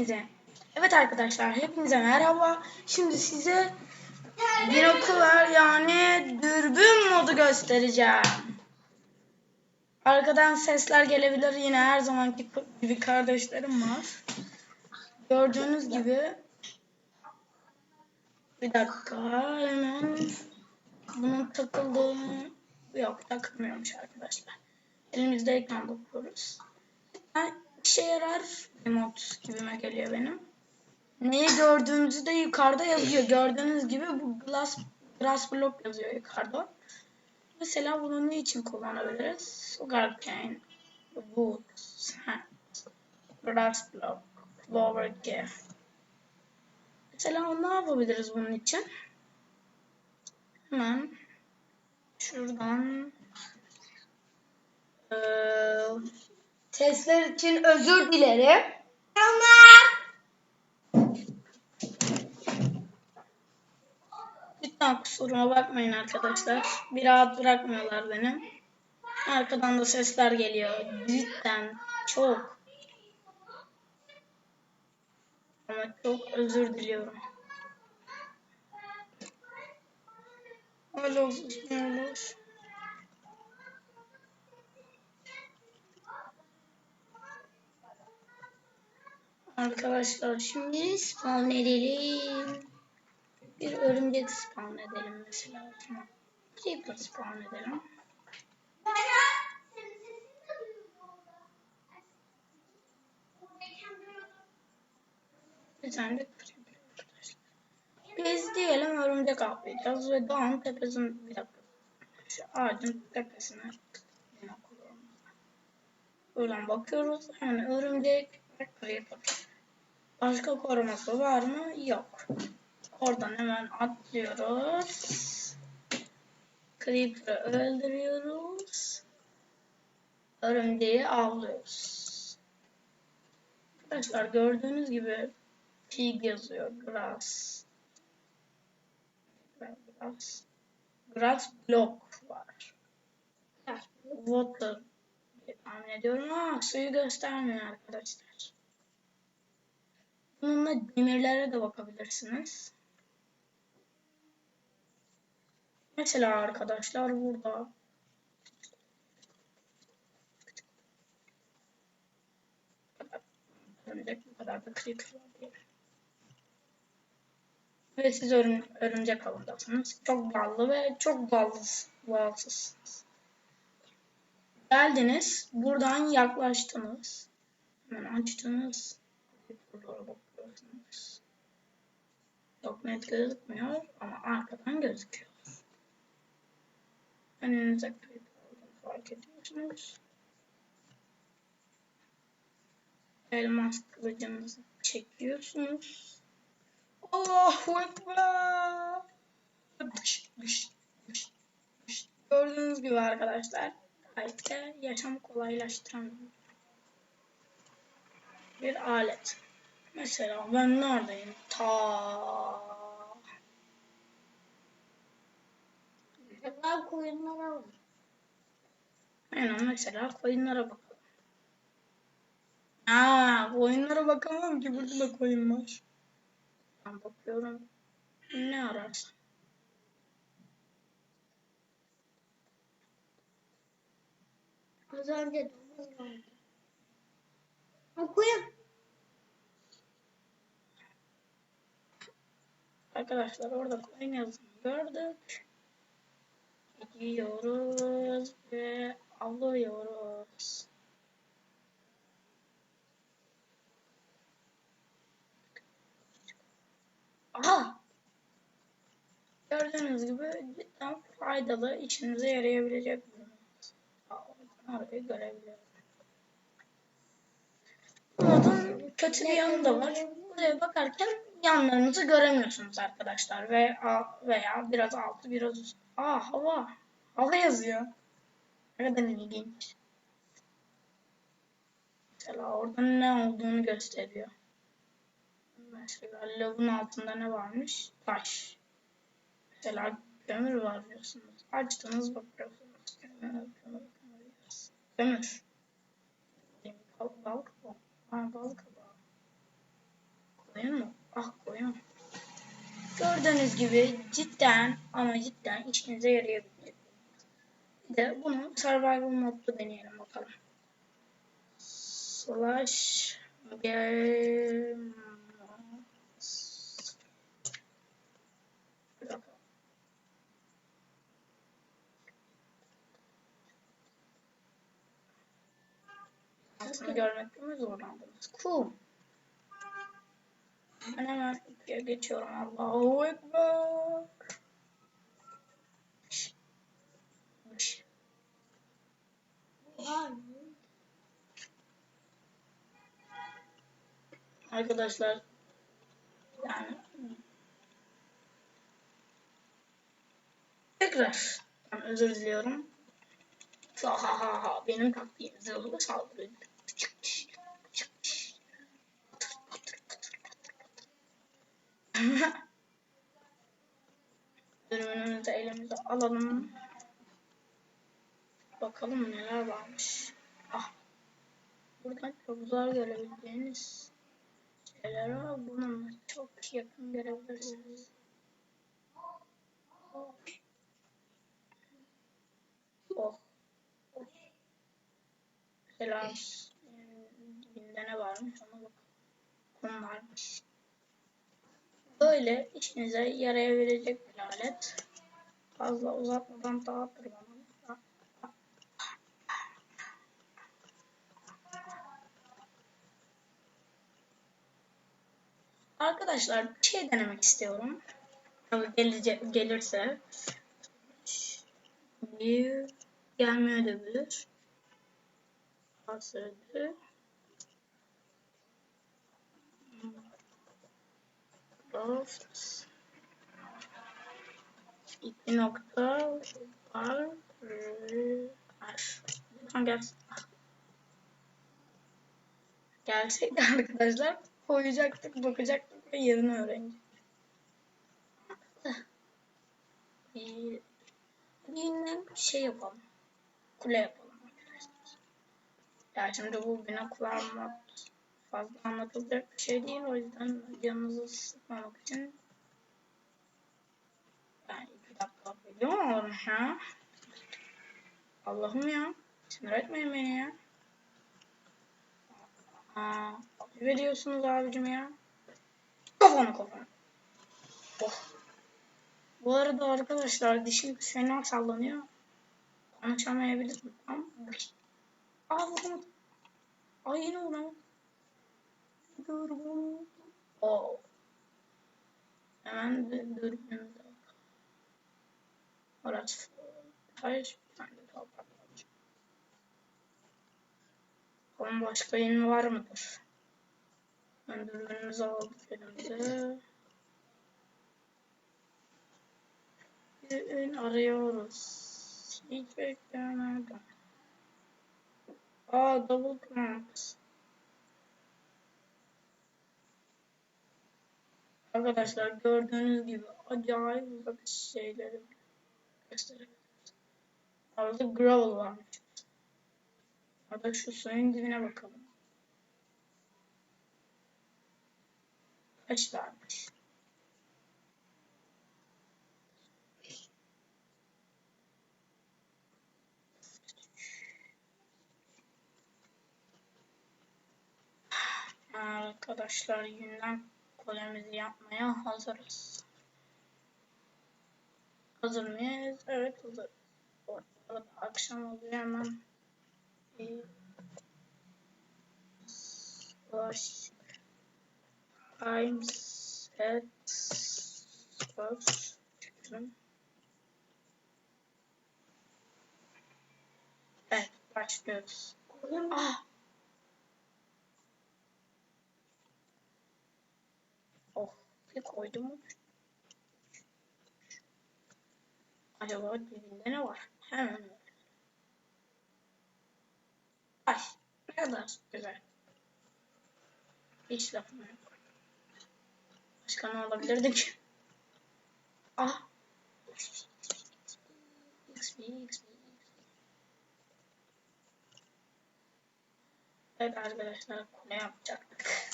hepinize. Evet arkadaşlar hepinize merhaba. Şimdi size binokular yani dürbün modu göstereceğim. Arkadan sesler gelebilir yine her zamanki gibi kardeşlerim var. Gördüğünüz gibi bir dakika hemen bunun takıldığını yok takılmıyormuş arkadaşlar. Elimizdeyken bakıyoruz. Yani işe yarar emot gibime geliyor benim. Neyi gördüğünüzü de yukarıda yazıyor. Gördüğünüz gibi bu glass, glass block yazıyor yukarıda. Mesela bunu ne için kullanabiliriz? Sugarcane, wood, sand, glass block, flower gift. Mesela ne yapabiliriz bunun için? Hemen şuradan eee Sesler için özür dilerim. Lütfen kusuruma bakmayın arkadaşlar. Bir rahat bırakmıyorlar beni. Arkadan da sesler geliyor. Cidden çok. Ama çok özür diliyorum. Öyle olsun, Arkadaşlar şimdi spawn edelim. Bir örümcek spawn edelim mesela. Tamam. Creeper spawn edelim. Bir tane de creeper arkadaşlar. Biz diyelim örümcek avlayacağız ve dağın tepesine bir dakika. Şu ağacın tepesine Buradan bakıyoruz. Yani örümcek ve creeper. Başka koruması var mı? Yok. Oradan hemen atlıyoruz. Creeper'ı öldürüyoruz. Örümceği avlıyoruz. Arkadaşlar gördüğünüz gibi pig yazıyor. Grass. Grass. Grass block var. Water tahmin ediyorum ama suyu göstermiyor arkadaşlar. Bununla demirlere de bakabilirsiniz. Mesela arkadaşlar burada örümcek bu kadar da creeper diye. Ve siz örüm, örümcek avındasınız. Çok ballı ve çok balsız, balsızsınız. Geldiniz. Buradan yaklaştınız. Hemen açtınız. Buralara bakıyorsunuz. Çok net gözükmüyor ama arkadan gözüküyor. Önünüze creeper olduğunu fark ediyorsunuz. Elmas kılıcınızı çekiyorsunuz. Allahu Ekber. Gördüğünüz gibi arkadaşlar gayet de yaşamı kolaylaştıran bir alet. Mesela ben neredeyim? Ta Ben koyunlara var. Aynen mesela koyunlara bakalım. Aa, koyunlara bakamam ki burada da koyun var. Ben bakıyorum. Ne ararsın? Az önce domuz vardı. Ha koyun. Arkadaşlar orada koyun yazını gördük. Gidiyoruz ve alıyoruz. Aha! Gördüğünüz gibi cidden faydalı, işinize yarayabilecek bir ürün. Orayı görebiliyorum. Bu modun kötü bir yanı da var. Buraya bakarken yanlarınızı göremiyorsunuz arkadaşlar. Ve veya biraz altı biraz üst. Aa hava. Hava yazıyor. Ne kadar ilginç. Mesela orada ne olduğunu gösteriyor. Mesela lavın altında ne varmış? Taş. Mesela kömür var diyorsunuz. Açtınız bakıyorsunuz. Kömür, kömür, kömür. Kömür. Bal, bal kabağı. Ha, bal kabağı. Koyun mu? Ah koyun. Gördüğünüz gibi cidden ama cidden işinize yarayabilir. Bir de bunu survival modda deneyelim bakalım. Slash game Bir dakika. Altını görmekte mi zorlandınız? Cool. Ben hemen ikiye geçiyorum. Allahu Ekber. Arkadaşlar yani tekrar özür diliyorum. Ha ha ha ha benim taktiğim zırhlı saldırı. Ürünümüzü elimize alalım. Bakalım neler varmış. Ah. Buradan çok zor görebileceğiniz şeyler var. Bununla çok yakın görebilirsiniz. Oh. Oh. Mesela dibinde ne varmış ona bak. Kum varmış. Böyle işinize yarayabilecek bir alet. Fazla uzatmadan dağıtırmam. Arkadaşlar bir şey denemek istiyorum. Gelecek, gelirse. Bir gelmeye de bilir. Hasırdı. Craft. İki nokta var. Lütfen gelsin. Gelseydi arkadaşlar koyacaktık, bakacaktık ve yerini öğrenecektik. Bir yine şey yapalım. Kule yapalım arkadaşlar. Ya şimdi bu binakular mod fazla anlatılacak bir şey değil. O yüzden canınızı sıkmamak için ben iki dakika alırım ha? Allah'ım ya. Sinir etmeyin beni ya. Aa, veriyorsunuz abicim ya. Kafana kafana. Oh. Bu arada arkadaşlar dişim fena sallanıyor. Konuşamayabilirim. Ama... Aa vuramadım. Ay yine vuramadım. Bunu. Oh. Hemen dürbünümüze bakalım. Orası. Hayır. Bir tane de toprak var. Bakalım başka yeni var mıdır? Ben dürbünümüzü aldık elimize. Bir ün arıyoruz. Hiç beklemedim. Aa double plant. Arkadaşlar gördüğünüz gibi acayip uzak şeyleri gösterebilirim. Orada gravel varmış. Hadi şu suyun dibine bakalım. Kaç varmış? Arkadaşlar yünden kolemizi yapmaya hazırız. Hazır mıyız? Evet hazır. Bu arada akşam oluyor hemen. Slash time set first. Evet başlıyoruz. Ah! Oh bir koydum? Acaba dibinde ne var? Hemen. Ay ne kadar güzel. Hiç lafım yok. Başka ne olabilirdi ki? Ah. XP, XP, Evet arkadaşlar kule yapacaktık.